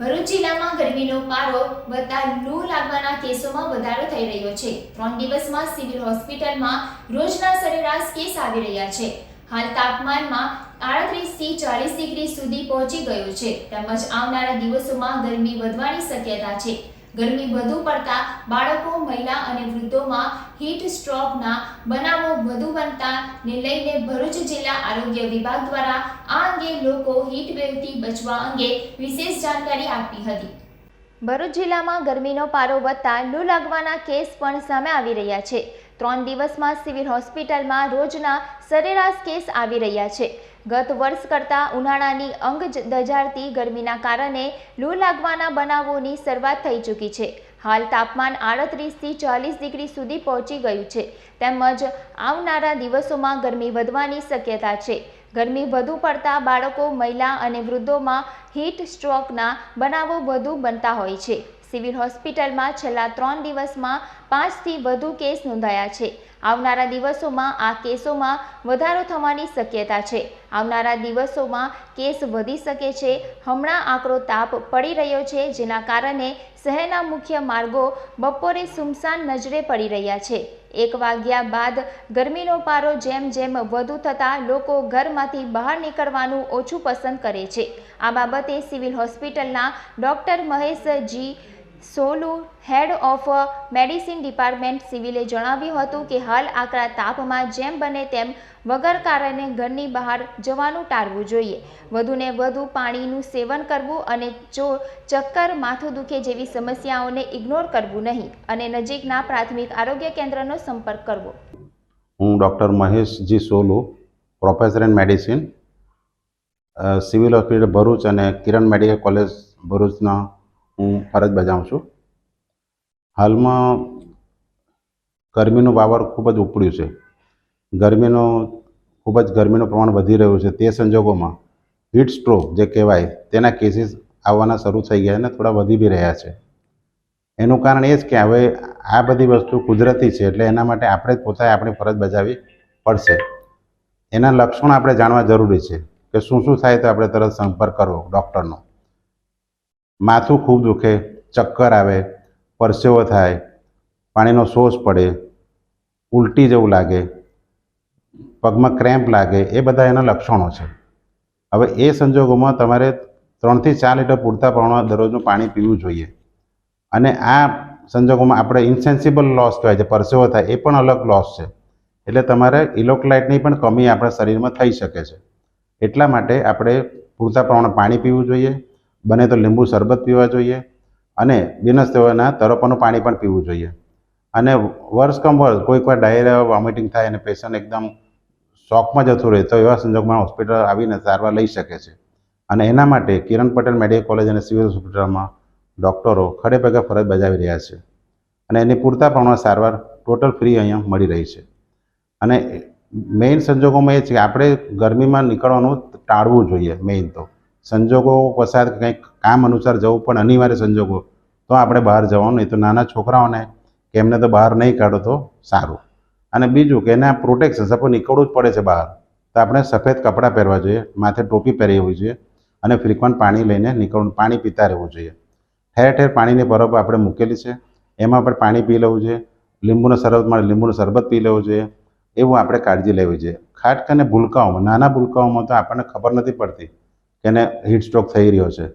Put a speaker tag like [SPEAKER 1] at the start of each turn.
[SPEAKER 1] ભરૂચ જિલ્લામાં ગરમીનો પારો વધતા લૂ લાગવાના કેસોમાં વધારો થઈ રહ્યો છે. ત્રણ દિવસમાં સિવિલ હોસ્પિટલમાં રોજના સરેરાશ કેસ આવી રહ્યા છે. હાલ તાપમાનમાં આડત્રીસથી ચાલીસ ડિગ્રી સુધી પહોંચી ગયું છે. તેમજ આવનારા દિવસોમાં ગરમી વધવાની શક્યતા છે. ગરમી વધુ પડતા બાળકો, મહિલા અને વૃદ્ધોમાં હીટ સ્ટ્રોકના બનાવો વધુ બનતા ને લઈને ભરૂચ જિલ્લા આરોગ્ય વિભાગ દ્વારા આ અંગે લોકો હીટ વેવથી બચવા અંગે વિશેષ જાણકારી આપી હતી. ભરૂચ જિલ્લામાં ગરમીનો પારો વધતા લૂ લાગવાના કેસ પણ સામે આવી રહ્યા છે. ત્રણ દિવસમાં સિવિલ હોસ્પિટલમાં રોજના સરેરાશ કેસ આવી રહ્યા છે. ગત વર્ષ કરતાં ઉનાળાની અંગ દજાડતી ગરમીના કારણે લૂ લાગવાના બનાવોની શરૂઆત થઈ ચૂકી છે. હાલ તાપમાન આડત્રીસથી ચાલીસ ડિગ્રી સુધી પહોંચી ગયું છે. તેમજ આવનારા દિવસોમાં ગરમી વધવાની શક્યતા છે. ગરમી વધુ પડતા બાળકો, મહિલા અને વૃદ્ધોમાં હીટ સ્ટ્રોકના બનાવો વધુ બનતા હોય છે. સિવિલ હોસ્પિટલમાં છેલ્લા ત્રણ દિવસમાં પાંચથી વધુ કેસ નોંધાયા છે. આવનારા દિવસોમાં આ કેસોમાં વધારો થવાની શક્યતા છે. આવનારા દિવસોમાં કેસ વધી શકે છે. હમણાં આકરો તાપ પડી રહ્યો છે, જેના કારણે શહેરના મુખ્ય માર્ગો બપોરે સુમસાન નજરે પડી રહ્યા છે. એક વાગ્યા બાદ ગરમીનો પારો જેમ જેમ વધુ થતાં લોકો ઘરમાંથી બહાર નીકળવાનું ઓછું પસંદ કરે છે. આ બાબતે સિવિલ હોસ્પિટલના doctor Mahesh ji Solu, head of medicine department સિવિલે જણાવ્યું હતું કે હાલ આકરા તાપમાં જેમ બને તેમ વગર કારણે ઘરની બહાર જવાનું ટાળવું જોઈએ. વધુને વધુ પાણીનું સેવન કરવું અને જો ચક્કર માથું દુખે જેવી સમસ્યાઓને ઇગ્નોર કરવું નહીં અને નજીકના પ્રાથમિક આરોગ્ય કેન્દ્રનો સંપર્ક કરવો.
[SPEAKER 2] હું doctor Maheshji Solu, professor in medicine civil hospital Bharuch અને કિરણ મેડિકલ કોલેજ ભરૂચના હું ફરજ બજાવું છું. હાલમાં ગરમીનું વાવર ખૂબ જ ઉપડ્યું છે. ગરમીનો, ખૂબ જ ગરમીનું પ્રમાણ વધી રહ્યું છે તે સંજોગોમાં હીટ સ્ટ્રોક જે કહેવાય તેના કેસીસ આવવાના શરૂ થઈ ગયા અને થોડા વધી બી રહ્યા છે. એનું કારણ એ જ કે હવે આ બધી વસ્તુ કુદરતી છે એટલે એના માટે આપણે જ પોતાએ આપણી ફરજ બજાવવી પડશે. એના લક્ષણો આપણે જાણવા જરૂરી છે કે શું શું થાય તો આપણે તરત સંપર્ક કરવો, ડૉક્ટરનો. માથું ખૂબ દુખે, ચક્કર આવે, પરસેવો થાય, પાણીનો સોસ પડે, ઉલટી જેવું લાગે, પગમાં ક્રેમ્પ લાગે, એ બધા એના લક્ષણો છે. હવે એ સંજોગોમાં તમારે ત્રણથી ચાર લીટર પૂરતા પ્રમાણમાં દરરોજનું પાણી પીવું જોઈએ. અને આ સંજોગોમાં આપણે ઇન્સેન્સિબલ લોસ કહેવાય છે પરસેવો થાય, એ પણ અલગ લોસ છે. એટલે તમારે ઇલેક્ટ્રોલાઇટની પણ કમી આપણા શરીરમાં થઈ શકે છે. એટલા માટે આપણે પૂરતા પ્રમાણમાં પાણી પીવું જોઈએ બને તો લીંબુ શરબત પીવા જોઈએ અને બિનસ્તેવાના તરફોનું પાણી પણ પીવું જોઈએ. અને વર્ષ કમ વર્ષ કોઈક ડાયરિયા વોમિટિંગ થાય અને પેશન્ટ એકદમ શોકમાં જતું રહે તો એવા સંજોગોમાં હોસ્પિટલ આવીને સારવાર લઈ શકે છે. અને એના માટે કિરણ પટેલ મેડિકલ કોલેજ અને સિવિલ હોસ્પિટલમાં ડૉક્ટરો ખડે પગે ફરજ બજાવી રહ્યા છે. અને એની પૂરતા પ્રમાણમાં સારવાર ટોટલ ફ્રી અહીંયા મળી રહી છે. અને મેઇન સંજોગોમાં એ છે કે આપણે ગરમીમાં નીકળવાનું ટાળવું જોઈએ મેઇન તો. સંજોગો પસાર કંઈક કામ અનુસાર જવું પણ અનિવાર્ય સંજોગો. તો આપણે બહાર જવાનું, નહીં તો નાના છોકરાઓને કે એમને તો બહાર નહીં કાઢો તો સારું. અને બીજું કે એના પ્રોટેક્શન સપોઝ નીકળવું જ પડે છે બહાર. તો આપણે સફેદ કપડાં પહેરવા જોઈએ, માથે ટોપી પહેરી હોવી જોઈએ અને ફ્રિકવન્ટ પાણી લઈને નીકળવું, પાણી પીતા રહેવું જોઈએ. ઠેર ઠેર પાણીની બરફ આપણે મૂકેલી છે. એમાં પણ પાણી પી લેવું જોઈએ. લીંબુનો શરબત મળે, લીંબુનું શરબત પી લેવું જોઈએ. એવું આપણે કાળજી લેવી જોઈએ. ખાટ કરીને ભૂલકાઓમાં, નાના ભૂલકાઓમાં તો આપણને ખબર નથી પડતી. એને હીટ સ્ટ્રોક થઈ રહ્યો છે.